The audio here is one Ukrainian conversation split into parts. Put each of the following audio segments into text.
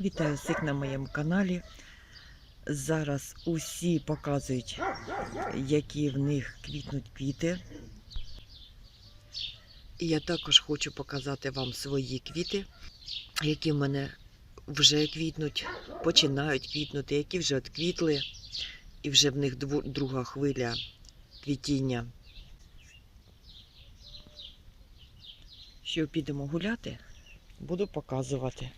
Вітаю всіх на моєму каналі. Зараз усі показують, які в них квітнуть квіти. І я також хочу показати вам свої квіти, які в мене вже квітнуть, починають квітнути, які вже отквітли, і вже в них друга хвиля квітіння. Що підемо гуляти, буду показувати.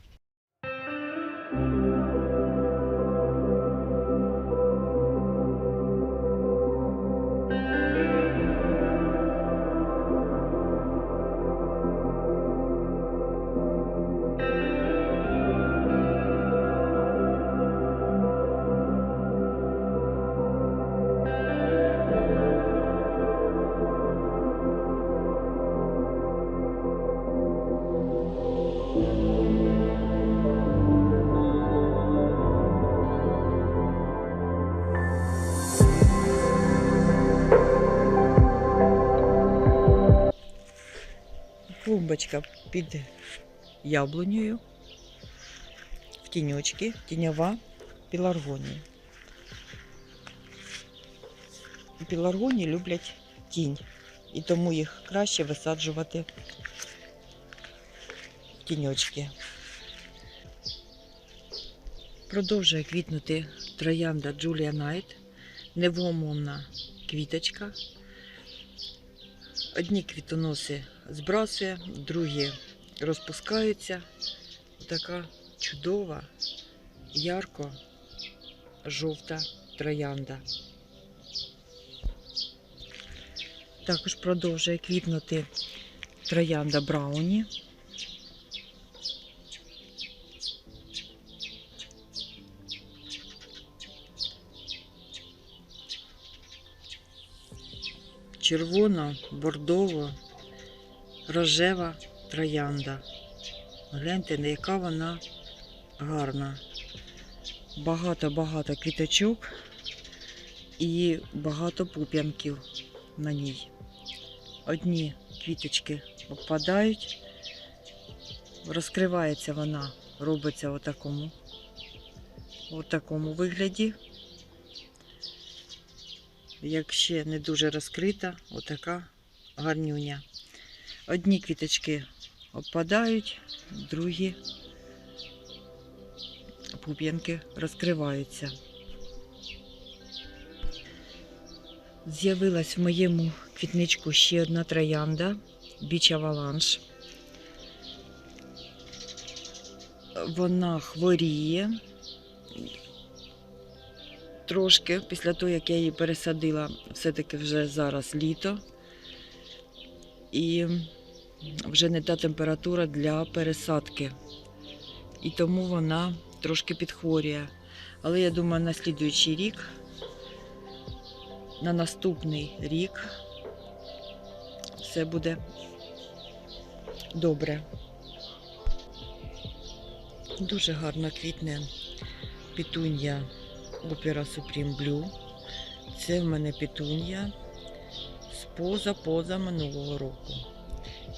Клумбочка під яблунею, в тіньочки, тіньова піларгонія. Піларгонії люблять тінь, і тому їх краще висаджувати в тіньочки. Продовжує квітнути троянда Джулія Найт, невгомонна квіточка. Одні квітоноси збрасує, другі розпускаються. Така чудова, ярко жовта троянда. Також продовжує квітнути троянда Брауні. Червона, бордово, рожева троянда. Гляньте, яка вона гарна. Багато-багато квіточок і багато пуп'янків на ній. Одні квіточки попадають, розкривається вона, робиться в такому, такому вигляді. Як ще не дуже розкрита, отака гарнюня. Одні квіточки опадають, другі пуп'янки розкриваються. З'явилась в моєму квітничку ще одна троянда Біч Аваланш. Вона хворіє трошки після того, як я її пересадила, все-таки вже зараз літо. І вже не та температура для пересадки. І тому вона трошки підхворює. Але я думаю, на слідуючий рік, на наступний рік все буде добре. Дуже гарно квітне пітунья Opera Supreme Blue. Це в мене пітунья з поза-поза минулого року.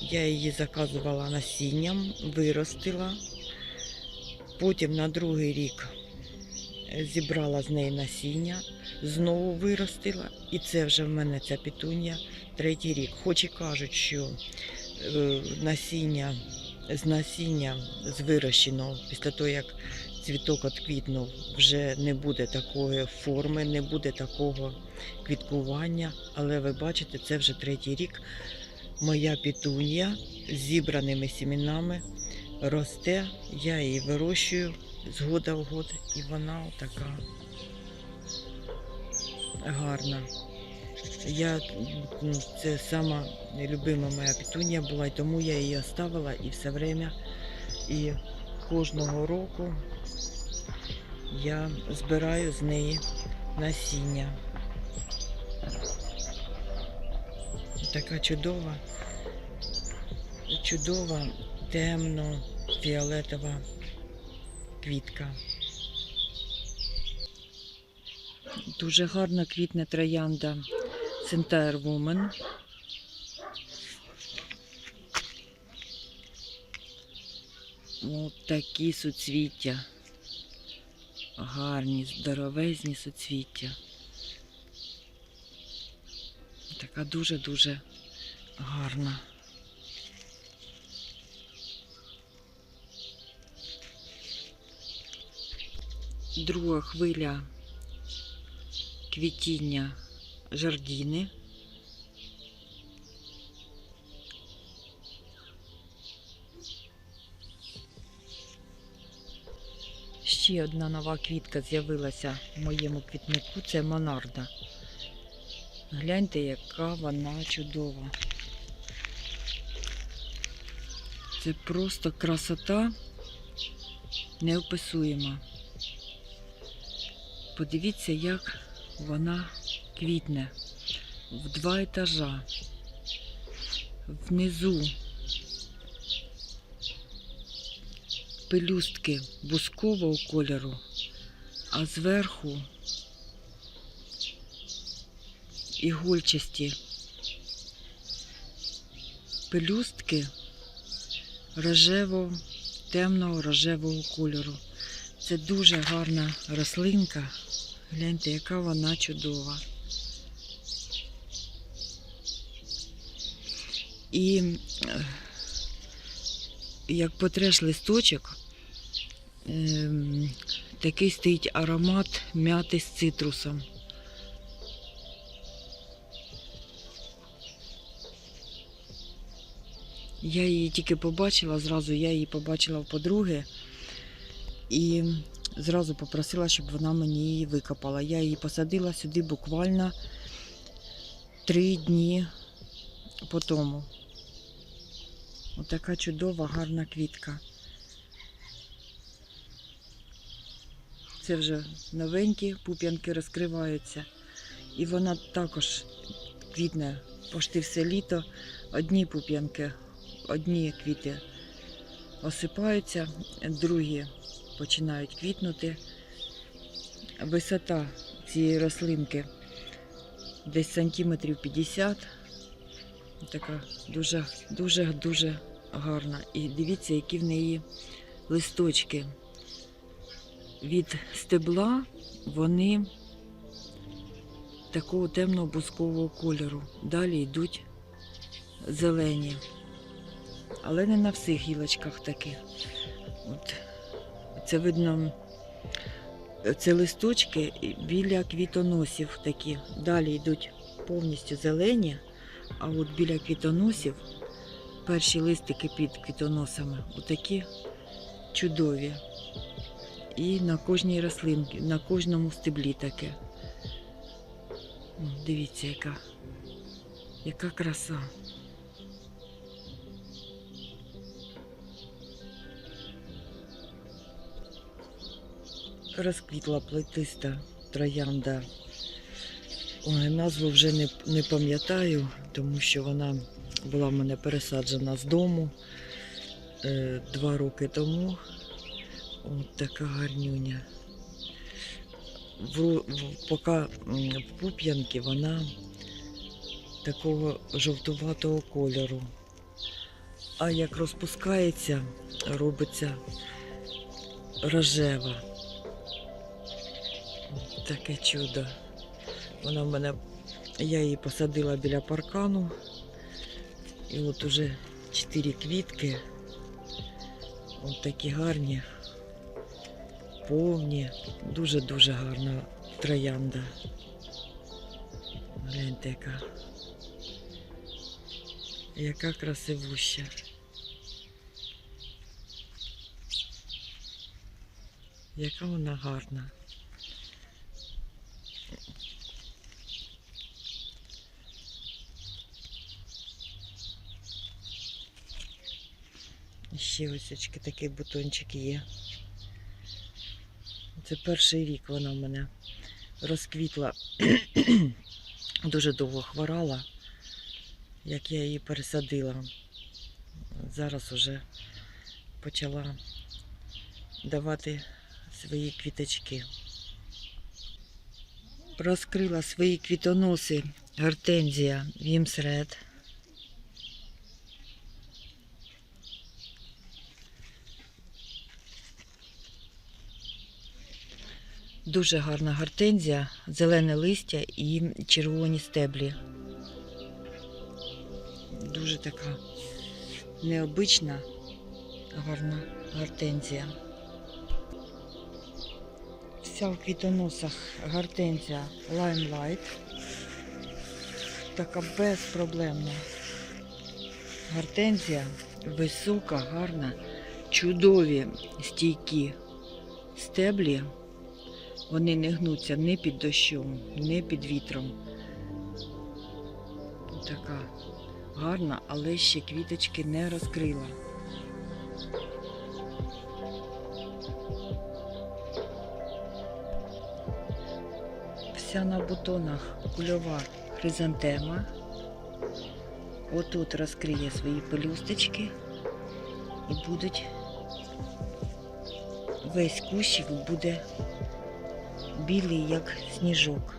Я її заказувала насінням, виростила. Потім на другий рік зібрала з неї насіння, знову виростила. І це вже в мене ця пітунья третій рік. Хоч і кажуть, що е, насіння з насіння з вирощеного після того, як цвіток відквітнув, вже не буде такої форми, не буде такого квіткування. Але ви бачите, це вже третій рік. Моя пітунья з зібраними сімінами росте, я її вирощую з года в год, і вона така гарна. Я, м, це сама любима моя пітунья була, і тому я її оставила і все время. І кожного року я збираю з неї насіння. Така чудова, чудова темно-фіолетова квітка. Дуже гарна квітне троянда Centaur Woman. От такі суцвіття. Гарні, здоровезні суцвіття. Така дуже-дуже гарна. Друга хвиля квітіння жардіни. Ще одна нова квітка з'явилася в моєму квітнику. Це монарда. Гляньте, яка вона чудова. Це просто красота неописуєма. Подивіться, як вона квітне в два етажа. Внизу пелюстки бускового кольору, а зверху ігольчасті пелюстки рожево, темного рожевого кольору. Це дуже гарна рослинка. Гляньте, яка вона чудова. І е, як потреш листочок, ем, такий стоїть аромат мяти з цитрусом. Я її тільки побачила, зразу я її побачила в подруги і зразу попросила, щоб вона мені її викопала. Я її посадила сюди буквально три дні по тому. Отака чудова, гарна квітка. Це вже новенькі пуп'янки розкриваються. І вона також квітне пошти все літо. Одні пуп'янки, одні квіти осипаються, другі починають квітнути. Висота цієї рослинки десь сантиметрів 50. Така дуже, дуже, дуже гарна. І дивіться, які в неї листочки. Від стебла вони такого темного бускового кольору. Далі йдуть зелені. Але не на всіх гілочках такі. От. Це видно, це листочки біля квітоносів такі. Далі йдуть повністю зелені, а от біля квітоносів перші листики під квітоносами отакі чудові. І на кожній рослинці, на кожному стеблі таке. Дивіться, яка, яка краса. Розквітла плетиста троянда. Ой, назву вже не, не пам'ятаю, тому що вона була в мене пересаджена з дому е, два роки тому. От така гарнюня. В, в, поки в пуп'янки вона такого жовтуватого кольору. А як розпускається, робиться рожева. Таке чудо. Вона в мене, я її посадила біля паркану. І от уже чотири квітки. От такі гарні, повні, дуже-дуже гарна троянда. Гляньте, яка. Яка красивуща. Яка вона гарна. Ще ось такий бутончик є. Це перший рік вона в мене розквітла. Дуже довго хворала, як я її пересадила. Зараз уже почала давати свої квіточки. Розкрила свої квітоноси гортензія Вімсред. Дуже гарна гортензія, зелене листя і червоні стеблі. Дуже така необична, гарна гортензія. Вся в квітоносах гортензія Limelight. Така безпроблемна гортензія, висока, гарна, чудові стійкі стеблі. Вони не гнуться ні під дощом, ні під вітром. Така гарна, але ще квіточки не розкрила. Вся на бутонах кульова хризантема. Отут розкриє свої пелюсточки і будуть весь кущик буде білий, як сніжок.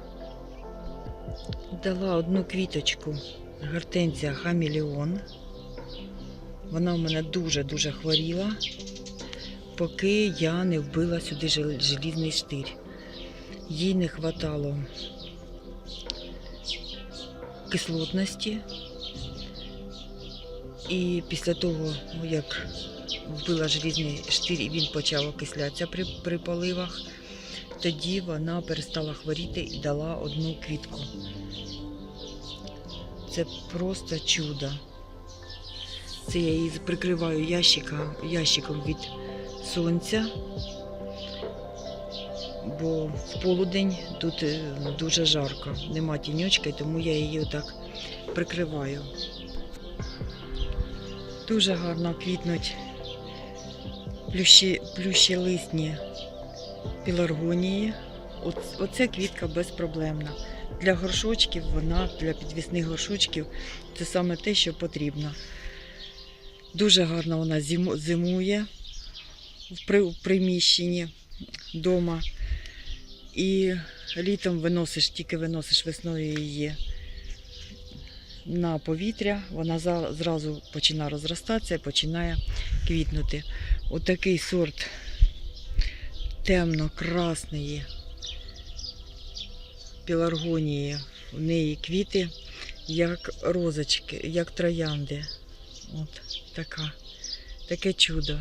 Дала одну квіточку гортензія хамелеон. Вона в мене дуже-дуже хворіла, поки я не вбила сюди желізний штир. Їй не хватало кислотності. І після того, ну, як вбила желізний штир він почав окислятися при, при поливах, тоді вона перестала хворіти і дала одну квітку. Це просто чудо. Це я її прикриваю ящика, ящиком від сонця, бо в полудень тут е, дуже жарко, нема тіньочка, тому я її отак прикриваю. Дуже гарно квітнуть плющі, плющелисні піларгонії. Оц- Оце квітка безпроблемна. Для горшочків вона, для підвісних горшочків, це саме те, що потрібно. Дуже гарно вона зимує в приміщенні вдома. І літом виносиш, тільки виносиш весною її на повітря, вона зразу починає розростатися і починає квітнути. Отакий сорт темно-красної піларгонії. У неї квіти, як розочки, як троянди. От така, таке чудо.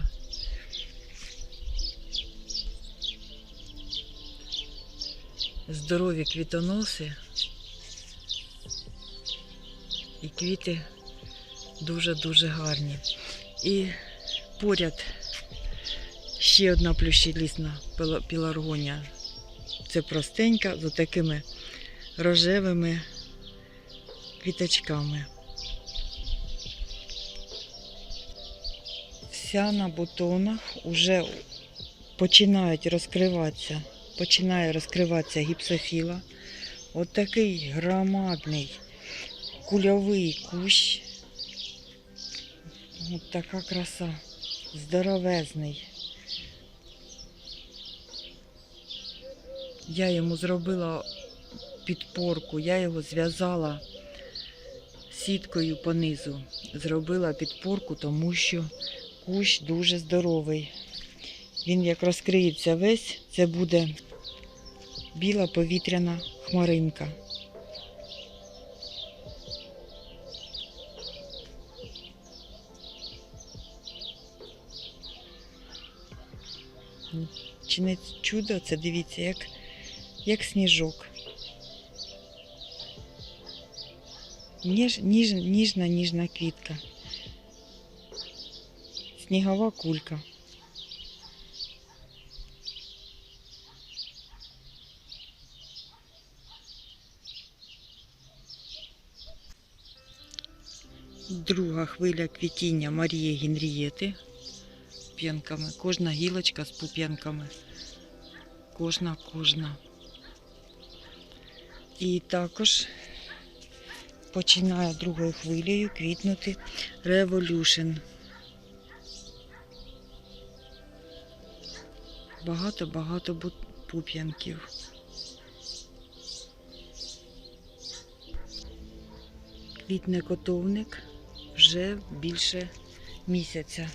Здорові квітоноси. І квіти дуже-дуже гарні. І поряд ще одна плющелісна піларгонія. Це простенька з такими рожевими квіточками. Вся на бутонах вже починають розкриватися, починає розкриватися гіпсофіла. От такий громадний кульовий кущ. От така краса. Здоровезний. Я йому зробила підпорку, я його зв'язала сіткою понизу. Зробила підпорку, тому що кущ дуже здоровий. Він як розкриється весь, це буде біла повітряна хмаринка. Чи не чудо? Це дивіться, як, як сніжок. Ніж, ніж, ніжна, ніжна квітка. Снігова кулька. Друга хвиля квітіння Марії Генрієти п'янками. Кожна гілочка з пуп'янками. Кожна, кожна. І також починає другою хвилею квітнути Revolution. Багато-багато пуп'янків. Квітне котовник вже більше місяця.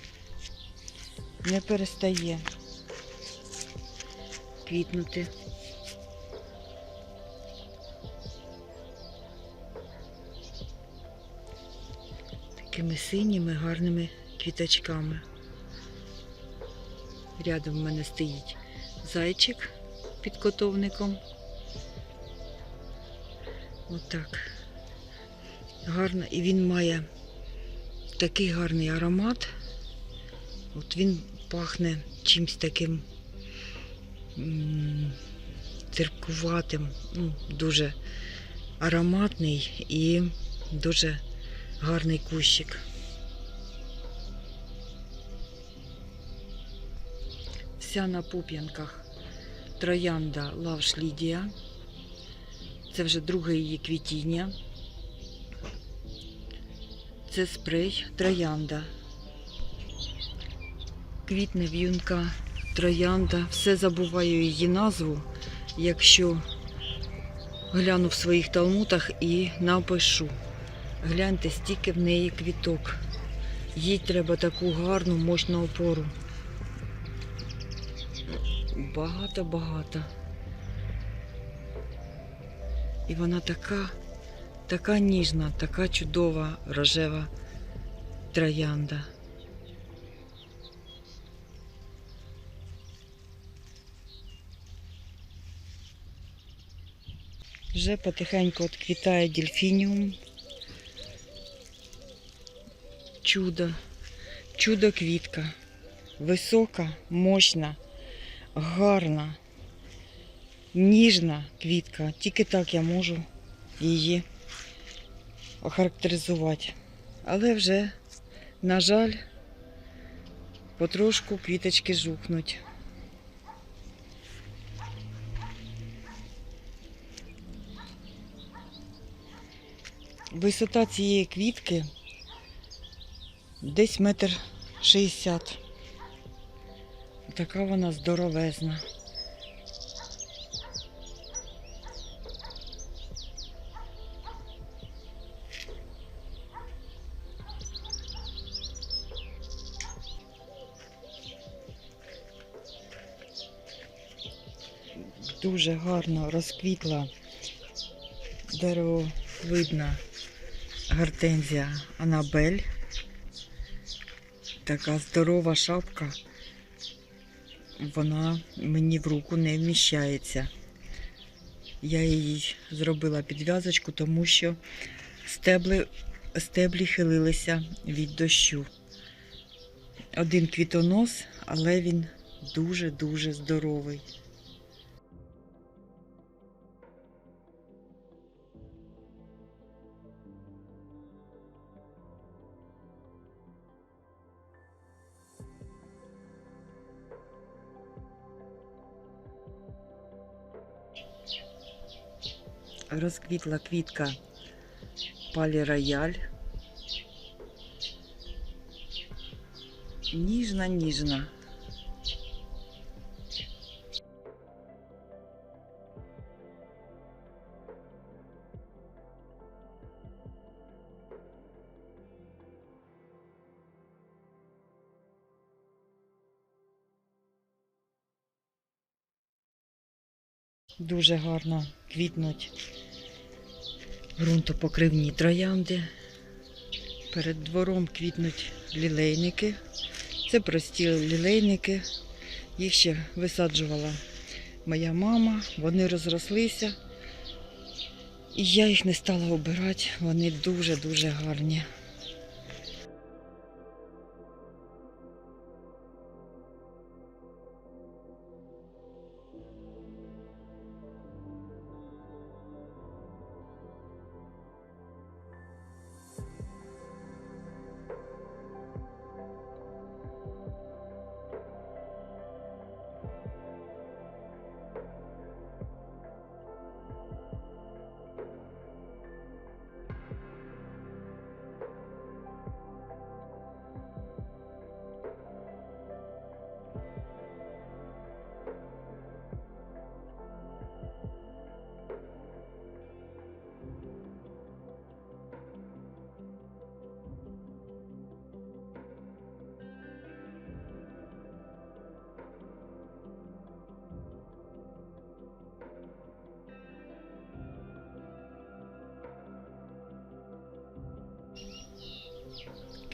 Не перестає квітнути. Такими синіми гарними квіточками. Рядом в мене стоїть зайчик під котовником. Отак. Гарно. І він має такий гарний аромат. От він пахне чимсь таким м, терпкуватим, ну, дуже ароматний і дуже гарний кущик. Вся на пуп'янках троянда Лавш Лідія. Це вже друге її квітіння. Це спрей троянда. Квітне в'юнка троянда. Все забуваю її назву, якщо гляну в своїх талмутах і напишу. Гляньте, стільки в неї квіток. Їй треба таку гарну, мощну опору. Багато-багато. І вона така, така ніжна, така чудова рожева троянда. Вже потихеньку відквітає дельфініум. Чудо, чудо квітка. Висока, мощна, гарна, ніжна квітка. Тільки так я можу її охарактеризувати. Але вже, на жаль, потрошку квіточки жухнуть. Висота цієї квітки десь метр шістдесят. Така вона здоровезна. Дуже гарно розквітла деревовидна гортензія Анабель. Така здорова шапка. Вона мені в руку не вміщається. Я їй зробила підв'язочку, тому що стебли, стеблі хилилися від дощу. Один квітонос, але він дуже-дуже здоровий. Розквітла квітка Палі Рояль. Ніжна, ніжна. Дуже гарно квітнуть ґрунтопокривні троянди. Перед двором квітнуть лілейники. Це прості лілейники. Їх ще висаджувала моя мама. Вони розрослися. І я їх не стала обирати. Вони дуже-дуже гарні.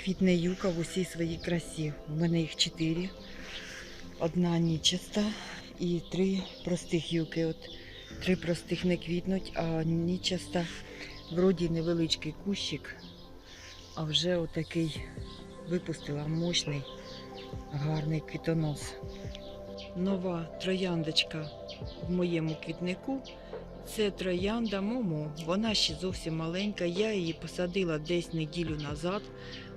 Квітне юка в усій своїй красі. У мене їх чотири. Одна нічиста і три простих юки. От три простих не квітнуть, а нічиста вроді невеличкий кущик, а вже отакий випустила мощний, гарний квітонос. Нова трояндочка в моєму квітнику. Це троянда Момо. Вона ще зовсім маленька. Я її посадила десь неділю назад.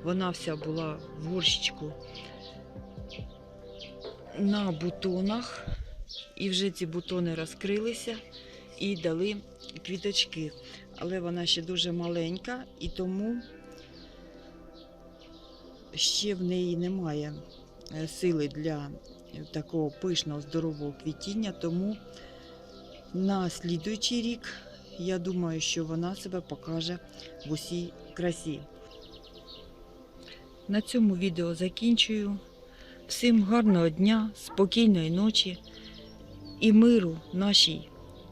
Вона вся була в горщичку на бутонах. І вже ці бутони розкрилися і дали квіточки. Але вона ще дуже маленька і тому ще в неї немає е, сили для такого пишного здорового квітіння. Тому на слідуючий рік я думаю, що вона себе покаже в усій красі. На цьому відео закінчую. Всім гарного дня, спокійної ночі і миру нашій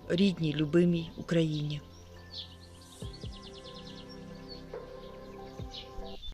рідній, любимій Україні.